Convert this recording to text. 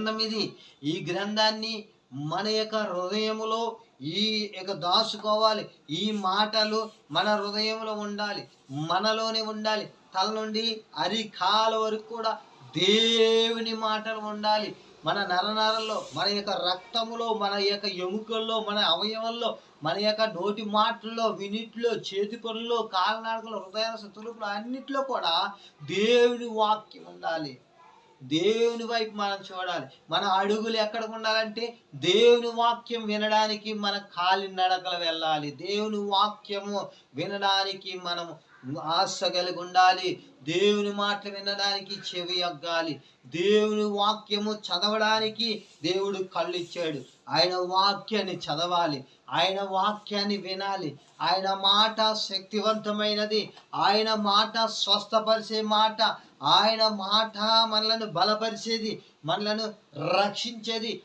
గ్రంథం ఇది ఈ గ్రంథాన్ని మన యొక్క హృదయములో ఈ యొక్క దాచుకోవాలి. ఈ మాటలు మన హృదయంలో ఉండాలి. మనలోనే ఉండాలి. తల నుండి అరికాల వరకు కూడా దేవుని మాటలు ఉండాలి. మన నరనరల్లో మన యొక్క రక్తములో మన యొక్క ఎముకల్లో మన అవయవంలో మన యొక్క నోటి మాటల్లో వినిట్లో చేతి పనుల్లో కాలనాడకలో హృదయ తులుపులు అన్నిట్లో కూడా దేవుని వాక్యం ఉండాలి. దేవుని వైపు మనం చూడాలి. మన అడుగులు ఎక్కడికి ఉండాలంటే దేవుని వాక్యం వినడానికి మన కాలి నడకలు వెళ్ళాలి. దేవుని వాక్యము వినడానికి మనం ఆశ కలిగి ఉండాలి. దేవుని మాట వినడానికి చెవి అగ్గాలి. దేవుని వాక్యము చదవడానికి దేవుడు కళ్ళు ఇచ్చాడు ఆయన వాక్యాన్ని చదవాలి. ఆయన వాక్యాన్ని వినాలి. ఆయన మాట శక్తివంతమైనది. ఆయన మాట స్వస్థపరిచే మాట. ఆయన మాట మనలను బలపరిచేది. మనలను రక్షించేది.